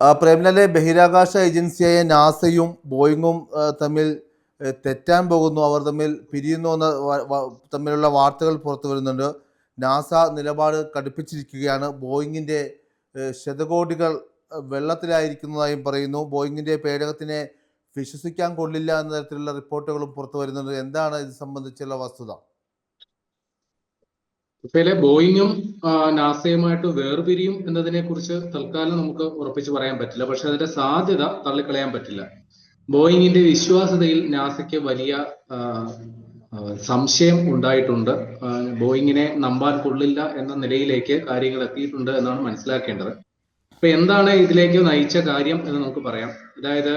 പ്രേംലാലെ ബഹിരാകാശ ഏജൻസിയായ നാസയും ബോയിങ്ങും തമ്മിൽ തെറ്റാൻ പോകുന്നു. അവർ തമ്മിൽ പിരിയുന്നു എന്ന തമ്മിലുള്ള വാർത്തകൾ പുറത്തു വരുന്നുണ്ട്. നാസ നിലപാട് കടുപ്പിച്ചിരിക്കുകയാണ്. ബോയിങ്ങിന്റെ ശതകോടികൾ വെള്ളത്തിലായിരിക്കുന്നതായും പറയുന്നു. ബോയിങ്ങിന്റെ പേടകത്തിനെ വിശ്വസിക്കാൻ കൊള്ളില്ല എന്ന തരത്തിലുള്ള റിപ്പോർട്ടുകളും പുറത്തു വരുന്നുണ്ട്. എന്താണ് ഇത് സംബന്ധിച്ചുള്ള വസ്തുത? ഇപ്പയിലെ ബോയിങ്ങും നാസയുമായിട്ട് വേർപിരിയും എന്നതിനെ കുറിച്ച് തൽക്കാലം നമുക്ക് ഉറപ്പിച്ച് പറയാൻ പറ്റില്ല. പക്ഷെ അതിന്റെ സാധ്യത തള്ളിക്കളയാൻ പറ്റില്ല. ബോയിങ്ങിന്റെ വിശ്വാസ്യതയിൽ നാസയ്ക്ക് വലിയ സംശയം ഉണ്ടായിട്ടുണ്ട്. ബോയിങ്ങിനെ നമ്പാൻ കൊള്ളില്ല എന്ന നിലയിലേക്ക് കാര്യങ്ങൾ എത്തിയിട്ടുണ്ട് എന്നാണ് മനസ്സിലാക്കേണ്ടത്. ഇപ്പൊ എന്താണ് ഇതിലേക്ക് നയിച്ച കാര്യം എന്ന് നമുക്ക് പറയാം. അതായത്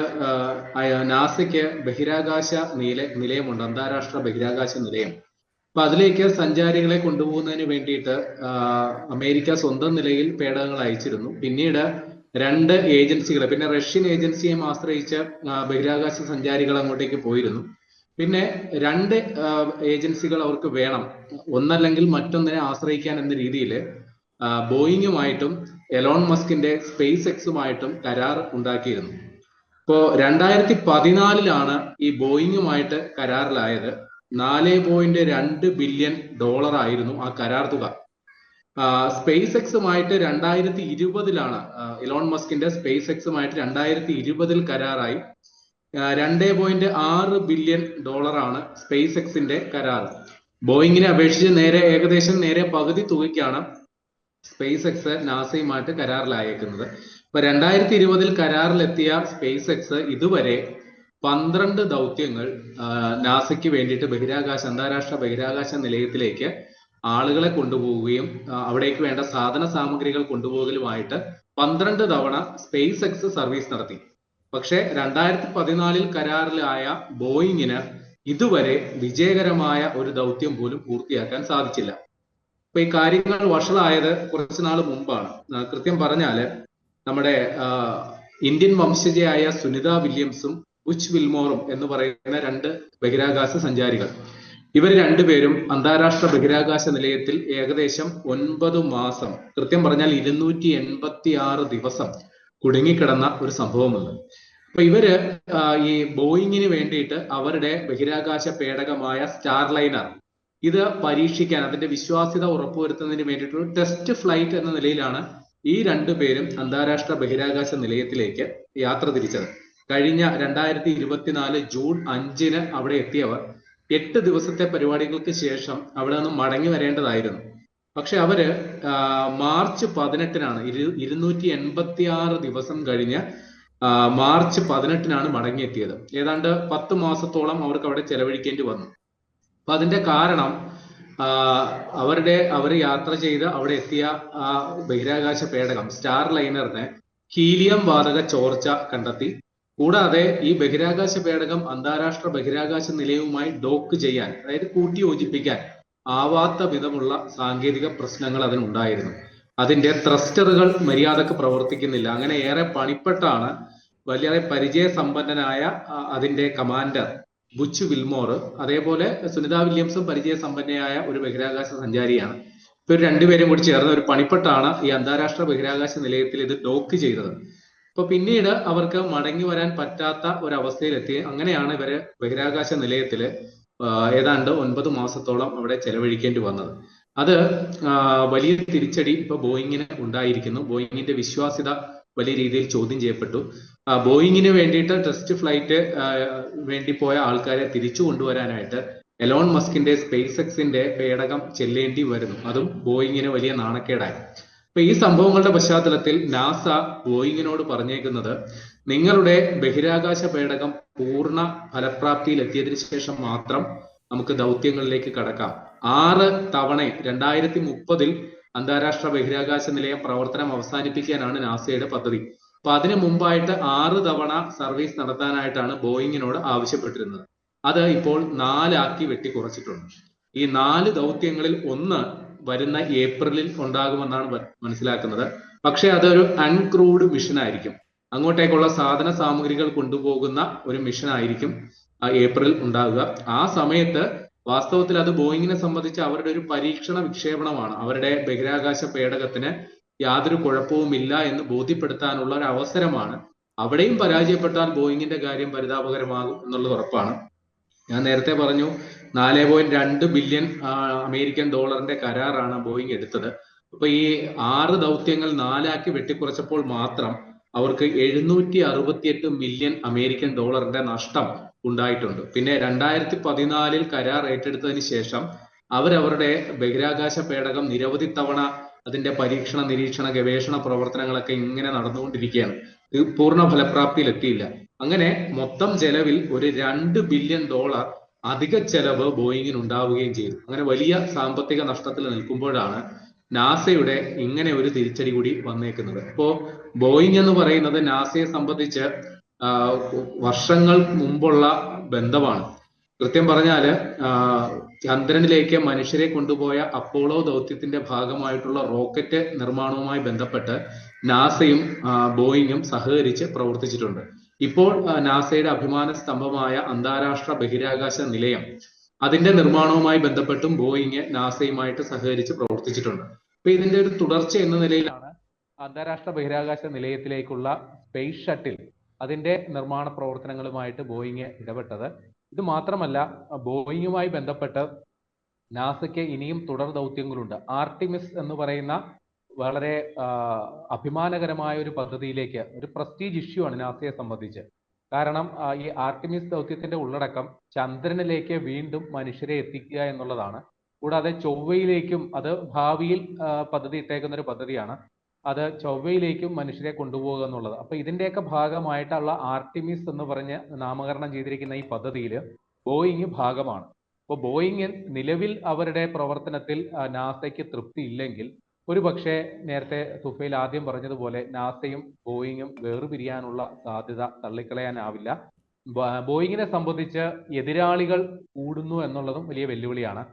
നാസയ്ക്ക് ബഹിരാകാശ നില നിലയമുണ്ട് അന്താരാഷ്ട്ര ബഹിരാകാശ നിലയം. അപ്പൊ അതിലേക്ക് സഞ്ചാരികളെ കൊണ്ടുപോകുന്നതിന് വേണ്ടിയിട്ട് അമേരിക്ക സ്വന്തം നിലയിൽ പേടകങ്ങൾ അയച്ചിരുന്നു. പിന്നീട് രണ്ട് ഏജൻസികളെ പിന്നെ റഷ്യൻ ഏജൻസിയെ ആശ്രയിച്ച് ബഹിരാകാശ സഞ്ചാരികൾ അങ്ങോട്ടേക്ക് പോയിരുന്നു. പിന്നെ രണ്ട് ഏജൻസികൾ അവർക്ക് വേണം. ഒന്നല്ലെങ്കിൽ മറ്റൊന്നിനെ ആശ്രയിക്കാൻ എന്ന രീതിയിൽ ബോയിങ്ങുമായിട്ടും എലോൺ മസ്കിന്റെ സ്പേസ് എക്സുമായിട്ടും കരാർ ഉണ്ടാക്കിയിരുന്നു. ഇപ്പോ രണ്ടായിരത്തി പതിനാലിലാണ് ഈ ബോയിങ്ങുമായിട്ട് കരാറിലായത്. നാല് പോയിന്റ് രണ്ട് ബില്യൺ ഡോളർ ആയിരുന്നു ആ കരാർ തുക. സ്പേസ് എക്സുമായിട്ട് രണ്ടായിരത്തി ഇരുപതിലാണ് ഇലോൺ മസ്കിന്റെ സ്പേസ് എക്സുമായിട്ട് രണ്ടായിരത്തി ഇരുപതിൽ കരാറായി രണ്ട് പോയിന്റ് ആറ് ബില്യൺ ഡോളറാണ് സ്പേസ് എക്സിന്റെ കരാർ. ബോയിങ്ങിനെ അപേക്ഷിച്ച് നേരെ ഏകദേശം നേരെ പകുതി തുകയ്ക്കാണ് സ്പേസ് എക്സ് നാസയുമായിട്ട് കരാറിലായേക്കുന്നത്. ഇപ്പൊ രണ്ടായിരത്തി ഇരുപതിൽ കരാറിലെത്തിയ സ്പേസ് എക്സ് ഇതുവരെ പന്ത്രണ്ട് ദൗത്യങ്ങൾ നാസയ്ക്ക് വേണ്ടിയിട്ട് ബഹിരാകാശ അന്താരാഷ്ട്ര ബഹിരാകാശ നിലയത്തിലേക്ക് ആളുകളെ കൊണ്ടുപോവുകയും അവിടേക്ക് വേണ്ട സാധന സാമഗ്രികൾ കൊണ്ടുപോകലുമായിട്ട് പന്ത്രണ്ട് തവണ സ്പേസ് എക്സ് സർവീസ് നടത്തി. പക്ഷെ രണ്ടായിരത്തി പതിനാലിൽ കരാറിലായ ബോയിങ്ങിന് ഇതുവരെ വിജയകരമായ ഒരു ദൗത്യം പോലും പൂർത്തിയാക്കാൻ സാധിച്ചില്ല. ഇപ്പൊ ഈ കാര്യങ്ങൾ വഷളായത് കുറച്ച് നാൾ മുമ്പാണ്. കൃത്യം പറഞ്ഞാൽ നമ്മുടെ ഇന്ത്യൻ വംശജയായ സുനിത വില്യംസും ബുച്ച് വിൽമോറും എന്ന് പറയുന്ന രണ്ട് ബഹിരാകാശ സഞ്ചാരികൾ. ഇവർ രണ്ടുപേരും അന്താരാഷ്ട്ര ബഹിരാകാശ നിലയത്തിൽ ഏകദേശം ഒൻപത് മാസം കൃത്യം പറഞ്ഞാൽ ഇരുന്നൂറ്റി എൺപത്തി ആറ് ദിവസം കുടുങ്ങിക്കിടന്ന ഒരു സംഭവമുണ്ട്. അപ്പൊ ഇവർ ഈ ബോയിങ്ങിന് വേണ്ടിയിട്ട് അവരുടെ ബഹിരാകാശ പേടകമായ സ്റ്റാർലൈനർ ഇത് പരീക്ഷിക്കാൻ അതിന്റെ വിശ്വാസ്യത ഉറപ്പുവരുത്തുന്നതിന് വേണ്ടിയിട്ടുള്ള ടെസ്റ്റ് ഫ്ലൈറ്റ് എന്ന നിലയിലാണ് ഈ രണ്ടുപേരും അന്താരാഷ്ട്ര ബഹിരാകാശ നിലയത്തിലേക്ക് യാത്ര തിരിച്ചത്. കഴിഞ്ഞ രണ്ടായിരത്തി ഇരുപത്തിനാല് ജൂൺ അഞ്ചിന് അവിടെ എത്തിയവർ എട്ട് ദിവസത്തെ പരിപാടികൾക്ക് ശേഷം അവിടെ നിന്ന് മടങ്ങി വരേണ്ടതായിരുന്നു. പക്ഷെ അവർ മാർച്ച് പതിനെട്ടിനാണ് ഇരു ഇരുന്നൂറ്റി എൺപത്തി ആറ് ദിവസം കഴിഞ്ഞ് മാർച്ച് പതിനെട്ടിനാണ് മടങ്ങിയെത്തിയത്. ഏതാണ്ട് പത്ത് മാസത്തോളം അവർക്ക് അവിടെ ചെലവഴിക്കേണ്ടി വന്നു. അപ്പൊ അതിന്റെ കാരണം അവരുടെ അവർ യാത്ര ചെയ്ത് അവിടെ എത്തിയ ആ ബഹിരാകാശ പേടകം സ്റ്റാർ ലൈനറിനെ ഹീലിയം വാതക ചോർച്ച കണ്ടെത്തി. കൂടാതെ ഈ ബഹിരാകാശ പേടകം അന്താരാഷ്ട്ര ബഹിരാകാശ നിലയവുമായി ഡോക്ക് ചെയ്യാൻ അതായത് കൂട്ടി യോജിപ്പിക്കാൻ ആവാത്ത വിധമുള്ള സാങ്കേതിക പ്രശ്നങ്ങൾ അതിനുണ്ടായിരുന്നു. അതിന്റെ ത്രസ്റ്ററുകൾ മര്യാദയ്ക്ക് പ്രവർത്തിക്കുന്നില്ല. അങ്ങനെ ഏറെ പണിപ്പെട്ടാണ് വളരെ പരിചയസമ്പന്നനായ അതിന്റെ കമാൻഡർ ബുച്ച് വിൽമോർ അതേപോലെ സുനിത വില്യംസും പരിചയസമ്പന്നയായ ഒരു ബഹിരാകാശ സഞ്ചാരിയാണ്. ഇവർ രണ്ടുപേരും കൂടി ചേർന്ന് ഒരു പണിപ്പെട്ടാണ് ഈ അന്താരാഷ്ട്ര ബഹിരാകാശ നിലയത്തിൽ ഇത് ഡോക്ക് ചെയ്തത്. അപ്പൊ പിന്നീട് അവർക്ക് മടങ്ങി വരാൻ പറ്റാത്ത ഒരു അവസ്ഥയിലെത്തി അങ്ങനെയാണ് ഇവർ ബഹിരാകാശ നിലയത്തിൽ ഏതാണ്ട് ഒൻപത് മാസത്തോളം അവിടെ ചെലവഴിക്കേണ്ടി വന്നത്. അത് വലിയ തിരിച്ചടി ഇപ്പൊ ബോയിങ്ങിന് ഉണ്ടായിരിക്കുന്നു. ബോയിങ്ങിന്റെ വിശ്വാസ്യത വലിയ രീതിയിൽ ചോദ്യം ചെയ്യപ്പെട്ടു. ബോയിങ്ങിന് വേണ്ടിയിട്ട് ടെസ്റ്റ് ഫ്ലൈറ്റ് വേണ്ടി പോയ ആൾക്കാരെ തിരിച്ചു കൊണ്ടുവരാനായിട്ട് എലോൺ മസ്കിന്റെ സ്പേസ് എക്സിന്റെ പേടകം ചെല്ലേണ്ടി വരുന്നു. അതും ബോയിങ്ങിന് വലിയ നാണക്കേടായി. അപ്പൊ ഈ സംഭവങ്ങളുടെ പശ്ചാത്തലത്തിൽ നാസ ബോയിങ്ങിനോട് പറഞ്ഞേക്കുന്നത് നിങ്ങളുടെ ബഹിരാകാശ പേടകം പൂർണ ഫലപ്രാപ്തിയിൽ എത്തിയതിനു ശേഷം മാത്രം നമുക്ക് ദൗത്യങ്ങളിലേക്ക് കടക്കാം. ആറ് തവണ രണ്ടായിരത്തി മുപ്പതിൽ അന്താരാഷ്ട്ര ബഹിരാകാശ നിലയം പ്രവർത്തനം അവസാനിപ്പിക്കാനാണ് നാസയുടെ പദ്ധതി. അപ്പൊ അതിനു മുമ്പായിട്ട് ആറ് തവണ സർവീസ് നടത്താനായിട്ടാണ് ബോയിങ്ങിനോട് ആവശ്യപ്പെട്ടിരുന്നത്. അത് ഇപ്പോൾ നാലാക്കി വെട്ടി കുറച്ചിട്ടുണ്ട് ഈ നാല് ദൗത്യങ്ങളിൽ ഒന്ന് വരുന്ന ഏപ്രിലിൽ ഉണ്ടാകുമെന്നാണ് മനസ്സിലാക്കുന്നത്. പക്ഷെ അതൊരു അൺക്രൂഡ് മിഷൻ ആയിരിക്കും. അങ്ങോട്ടേക്കുള്ള സാധന സാമഗ്രികൾ കൊണ്ടുപോകുന്ന ഒരു മിഷൻ ആയിരിക്കും ഏപ്രിൽ ഉണ്ടാകുക. ആ സമയത്ത് വാസ്തവത്തിൽ അത് ബോയിങ്ങിനെ സംബന്ധിച്ച് അവരുടെ ഒരു പരീക്ഷണ വിക്ഷേപണമാണ്. അവരുടെ ബഹിരാകാശ പേടകത്തിന് യാതൊരു കുഴപ്പവുമില്ല എന്ന് ബോധ്യപ്പെടുത്താനുള്ള ഒരു അവസരമാണ്. അവിടെയും പരാജയപ്പെട്ടാൽ ബോയിങ്ങിന്റെ കാര്യം പരിതാപകരമാകും എന്നുള്ളത് ഉറപ്പാണ്. ഞാൻ നേരത്തെ പറഞ്ഞു നാല് പോയിന്റ് രണ്ട് ബില്യൺ അമേരിക്കൻ ഡോളറിന്റെ കരാറാണ് ബോയിങ് എടുത്തത്. അപ്പൊ ഈ ആറ് ദൗത്യങ്ങൾ നാലാക്കി വെട്ടിക്കുറച്ചപ്പോൾ മാത്രം അവർക്ക് എഴുന്നൂറ്റി അറുപത്തിയെട്ട് മില്യൺ അമേരിക്കൻ ഡോളറിന്റെ നഷ്ടം ഉണ്ടായിട്ടുണ്ട്. പിന്നെ രണ്ടായിരത്തി പതിനാലിൽ കരാർ ഏറ്റെടുത്തതിന് ശേഷം അവരവരുടെ ബഹിരാകാശ പേടകം നിരവധി തവണ അതിന്റെ പരീക്ഷണ നിരീക്ഷണ ഗവേഷണ പ്രവർത്തനങ്ങളൊക്കെ ഇങ്ങനെ നടന്നുകൊണ്ടിരിക്കുകയാണ്. പൂർണ ഫലപ്രാപ്തിയിൽ എത്തിയില്ല അങ്ങനെ മൊത്തം ചെലവിൽ ഒരു രണ്ട് ബില്യൺ ഡോളർ അധിക ചെലവ് ബോയിങ്ങിന് ഉണ്ടാവുകയും ചെയ്തു. അങ്ങനെ വലിയ സാമ്പത്തിക നഷ്ടത്തിൽ നിൽക്കുമ്പോഴാണ് നാസയുടെ ഇങ്ങനെ ഒരു തിരിച്ചടി കൂടി വന്നേക്കുന്നത്. ഇപ്പോ ബോയിങ് എന്ന് പറയുന്നത് നാസയെ സംബന്ധിച്ച് വർഷങ്ങൾ മുമ്പുള്ള ബന്ധമാണ്. കൃത്യം പറഞ്ഞാൽ ചന്ദ്രനിലേക്ക് മനുഷ്യരെ കൊണ്ടുപോയ അപ്പോളോ ദൗത്യത്തിന്റെ ഭാഗമായിട്ടുള്ള റോക്കറ്റ് നിർമ്മാണവുമായി ബന്ധപ്പെട്ട് നാസയും ബോയിങ്ങും സഹകരിച്ച് പ്രവർത്തിച്ചിട്ടുണ്ട്. ഇപ്പോൾ നാസയുടെ അഭിമാന സ്തംഭമായ അന്താരാഷ്ട്ര ബഹിരാകാശ നിലയം അതിന്റെ നിർമ്മാണവുമായി ബന്ധപ്പെട്ടും ബോയിങ് നാസയുമായിട്ട് സഹകരിച്ച് പ്രവർത്തിച്ചിട്ടുണ്ട്. അപ്പൊ ഇതിന്റെ ഒരു തുടർച്ച എന്ന നിലയിലാണ് അന്താരാഷ്ട്ര ബഹിരാകാശ നിലയത്തിലേക്കുള്ള സ്പേസ് ഷട്ടിൽ അതിന്റെ നിർമ്മാണ പ്രവർത്തനങ്ങളുമായിട്ട് ബോയിങ് ഇടപെട്ടത്. ഇത് മാത്രമല്ല ബോയിങ്ങുമായി ബന്ധപ്പെട്ട് നാസയ്ക്ക് ഇനിയും തുടർ ദൗത്യങ്ങളുണ്ട്. ആർട്ടിമിസ് എന്ന് പറയുന്ന വളരെ അഭിമാനകരമായ ഒരു പദ്ധതിയിലേക്ക് ഒരു പ്രസ്റ്റീജ് ഇഷ്യൂ ആണ് നാസയെ സംബന്ധിച്ച്. കാരണം ഈ ആർട്ടിമിസ് ദൗത്യത്തിന്റെ ഉള്ളടക്കം ചന്ദ്രനിലേക്ക് വീണ്ടും മനുഷ്യരെ എത്തിക്കുക എന്നുള്ളതാണ്. കൂടാതെ ചൊവ്വയിലേക്കും അത് ഭാവിയിൽ പദ്ധതി ഇട്ടേക്കുന്ന ഒരു പദ്ധതിയാണ്. അത് ചൊവ്വയിലേക്കും മനുഷ്യരെ കൊണ്ടുപോകുക എന്നുള്ളത്. അപ്പൊ ഇതിന്റെയൊക്കെ ഭാഗമായിട്ടുള്ള ആർട്ടിമിസ് എന്ന് പറഞ്ഞ് നാമകരണം ചെയ്തിരിക്കുന്ന ഈ പദ്ധതിയിൽ ബോയിങ് ഭാഗമാണ്. അപ്പോൾ ബോയിങ് നിലവിൽ അവരുടെ പ്രവർത്തനത്തിൽ നാസയ്ക്ക് തൃപ്തി ഇല്ലെങ്കിൽ ഒരു പക്ഷേ നേരത്തെ തുഫയിൽ ആദ്യം പറഞ്ഞതുപോലെ നാസയും ബോയിങ്ങും വേർപിരിയാനുള്ള സാധ്യത തള്ളിക്കളയാനാവില്ല. ബോയിങ്ങിനെ സംബന്ധിച്ച് എതിരാളികൾ കൂടുന്നു എന്നുള്ളതും വലിയ വെല്ലുവിളിയാണ്.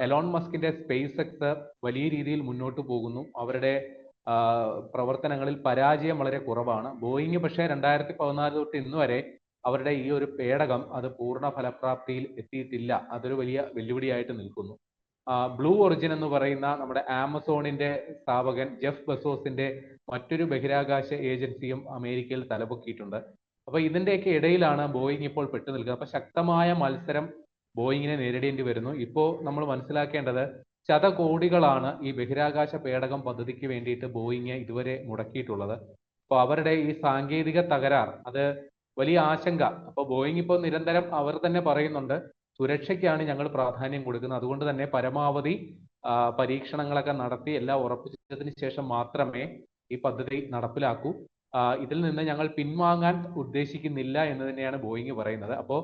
എലോൺ മസ്കിന്റെ സ്പേസ് എക്സ് വലിയ രീതിയിൽ മുന്നോട്ട് പോകുന്നു. അവരുടെ പ്രവർത്തനങ്ങളിൽ പരാജയം വളരെ കുറവാണ്. ബോയിങ് പക്ഷേ രണ്ടായിരത്തി പതിനാല് തൊട്ട് ഇന്ന് വരെ അവരുടെ ഈ ഒരു പേടകം അത് പൂർണ ഫലപ്രാപ്തിയിൽ എത്തിയിട്ടില്ല. അതൊരു വലിയ വെല്ലുവിളിയായിട്ട് നിൽക്കുന്നു. ബ്ലൂ ഒറിജിൻ എന്ന് പറയുന്ന നമ്മുടെ ആമസോണിന്റെ സ്ഥാപകൻ ജെഫ് ബസോസിന്റെ മറ്റൊരു ബഹിരാകാശ ഏജൻസിയും അമേരിക്കയിൽ തലപൊക്കിയിട്ടുണ്ട്. അപ്പൊ ഇതിന്റെയൊക്കെ ഇടയിലാണ് ബോയിങ് ഇപ്പോൾ പെട്ടു നിൽക്കുന്നത് അപ്പൊ ശക്തമായ മത്സരം ബോയിങ്ങിനെ നേരിടേണ്ടി വരുന്നു. ഇപ്പോ നമ്മൾ മനസ്സിലാക്കേണ്ടത് ശതകോടികളാണ് ഈ ബഹിരാകാശ പേടകം പദ്ധതിക്ക് വേണ്ടിയിട്ട് ബോയിങ് ഇതുവരെ മുടക്കിയിട്ടുള്ളത്. അപ്പൊ അവരുടെ ഈ സാങ്കേതിക തകരാർ അത് വലിയ ആശങ്ക. അപ്പൊ ബോയിങ് ഇപ്പോൾ നിരന്തരം അവർ തന്നെ പറയുന്നുണ്ട് സുരക്ഷയ്ക്കാണ് ഞങ്ങൾ പ്രാധാന്യം കൊടുക്കുന്നത്. അതുകൊണ്ട് തന്നെ പരമാവധി പരീക്ഷണങ്ങളൊക്കെ നടത്തി എല്ലാം ഉറപ്പിച്ചതിന് ശേഷം മാത്രമേ ഈ പദ്ധതി നടപ്പിലാക്കൂ. ഇതിൽ നിന്ന് ഞങ്ങൾ പിൻവാങ്ങാൻ ഉദ്ദേശിക്കുന്നില്ല എന്ന് തന്നെയാണ് ബോയിങ് പറയുന്നത്. അപ്പോൾ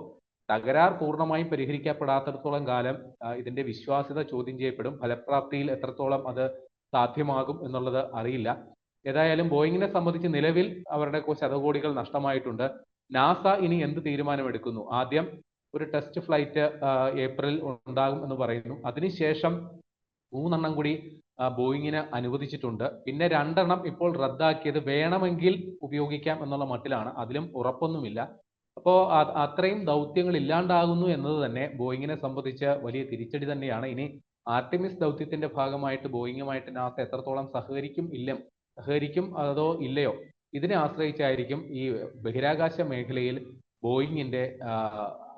തകരാർ പൂർണമായും പരിഹരിക്കപ്പെടാത്തിടത്തോളം കാലം ഇതിന്റെ വിശ്വാസ്യത ചോദ്യം ചെയ്യപ്പെടും. ഫലപ്രാപ്തിയിൽ എത്രത്തോളം അത് സാധ്യമാകും എന്നുള്ളത് അറിയില്ല. ഏതായാലും ബോയിങ്ങിനെ സംബന്ധിച്ച് നിലവിൽ അവരുടെ ശതകോടികൾ നഷ്ടമായിട്ടുണ്ട്. നാസ ഇനി എന്ത് തീരുമാനമെടുക്കുന്നു? ആദ്യം ഒരു ടെസ്റ്റ് ഫ്ലൈറ്റ് ഏപ്രിൽ ഉണ്ടാകും എന്ന് പറയുന്നു. അതിനുശേഷം മൂന്നെണ്ണം കൂടി ബോയിങ്ങിന് അനുവദിച്ചിട്ടുണ്ട്. പിന്നെ രണ്ടെണ്ണം ഇപ്പോൾ റദ്ദാക്കിയത് വേണമെങ്കിൽ ഉപയോഗിക്കാം എന്നുള്ള മട്ടിലാണ്. അതിലും ഉറപ്പൊന്നുമില്ല. അപ്പോൾ അത്രയും ദൗത്യങ്ങൾ ഇല്ലാണ്ടാകുന്നു എന്നത് തന്നെ ബോയിങ്ങിനെ സംബന്ധിച്ച് വലിയ തിരിച്ചടി തന്നെയാണ്. ഇനി ആർട്ടിമിസ് ദൗത്യത്തിന്റെ ഭാഗമായിട്ട് ബോയിങ്ങുമായിട്ട് നാസ എത്രത്തോളം സഹകരിക്കും ഇല്ല സഹകരിക്കും അതോ ഇല്ലയോ? ഇതിനെ ആശ്രയിച്ചായിരിക്കും ഈ ബഹിരാകാശ മേഖലയിൽ ബോയിങ്ങിന്റെ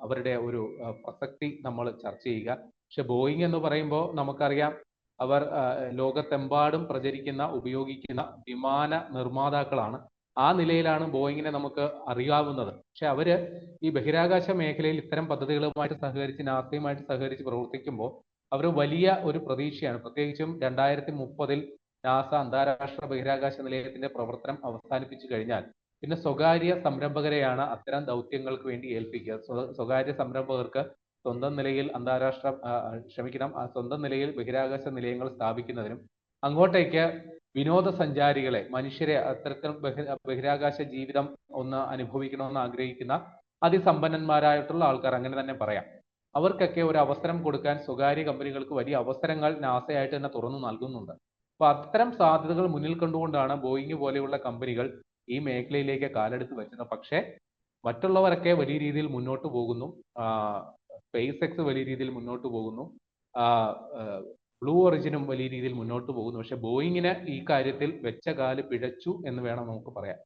അവരുടെ ഒരു പ്രസക്തി നമ്മൾ ചർച്ച ചെയ്യുക. പക്ഷെ ബോയിങ് എന്ന് പറയുമ്പോൾ നമുക്കറിയാം അവർ ലോകത്തെമ്പാടും പ്രചരിക്കുന്ന ഉപയോഗിക്കുന്ന വിമാന നിർമ്മാതാക്കളാണ്. ആ നിലയിലാണ് ബോയിങ്ങിനെ നമുക്ക് അറിയാവുന്നത്. പക്ഷെ അവർ ഈ ബഹിരാകാശ മേഖലയിൽ ഇത്തരം പദ്ധതികളുമായിട്ട് സഹകരിച്ച് നാസയുമായിട്ട് സഹകരിച്ച് പ്രവർത്തിക്കുമ്പോൾ അവർ വലിയ ഒരു പ്രതീക്ഷയാണ്. പ്രത്യേകിച്ചും രണ്ടായിരത്തി മുപ്പതിൽ നാസ അന്താരാഷ്ട്ര ബഹിരാകാശ നിലയത്തിന്റെ പ്രവർത്തനം അവസാനിപ്പിച്ചു കഴിഞ്ഞാൽ പിന്നെ സ്വകാര്യ സംരംഭകരെയാണ് അത്തരം ദൗത്യങ്ങൾക്ക് വേണ്ടി ഏൽപ്പിക്കുക. സ്വ- സ്വകാര്യ സംരംഭകർക്ക് സ്വന്തം നിലയിൽ അന്താരാഷ്ട്ര ക്ഷമിക്കണം സ്വന്തം നിലയിൽ ബഹിരാകാശ നിലയങ്ങൾ സ്ഥാപിക്കുന്നതിനും അങ്ങോട്ടേക്ക് വിനോദസഞ്ചാരികളെ മനുഷ്യരെ അത്തരത്തിൽ ബഹിരാകാശ ജീവിതം ഒന്ന് അനുഭവിക്കണമെന്ന് ആഗ്രഹിക്കുന്ന അതിസമ്പന്നന്മാരായിട്ടുള്ള ആൾക്കാർ അങ്ങനെ തന്നെ പറയാം. അവർക്കൊക്കെ ഒരു അവസരം കൊടുക്കാൻ സ്വകാര്യ കമ്പനികൾക്ക് വലിയ അവസരങ്ങൾ നാസയായിട്ട് തന്നെ തുറന്നു നൽകുന്നുണ്ട്. അപ്പൊ അത്തരം സാധ്യതകൾ മുന്നിൽ കണ്ടുകൊണ്ടാണ് ബോയിങ് പോലെയുള്ള കമ്പനികൾ ഈ മേഖലയിലേക്ക് കാലെടുത്ത് വെച്ചത് പക്ഷേ മറ്റുള്ളവരൊക്കെ വലിയ രീതിയിൽ മുന്നോട്ട് പോകുന്നു. സ്പേസ് എക്സ് വലിയ രീതിയിൽ മുന്നോട്ട് പോകുന്നു. ബ്ലൂ ഒറിജിനും വലിയ രീതിയിൽ മുന്നോട്ട് പോകുന്നു. പക്ഷെ ബോയിങ്ങിന് ഈ കാര്യത്തിൽ വെച്ച കാൽ പിഴച്ചു എന്ന് വേണം നമുക്ക് പറയാൻ.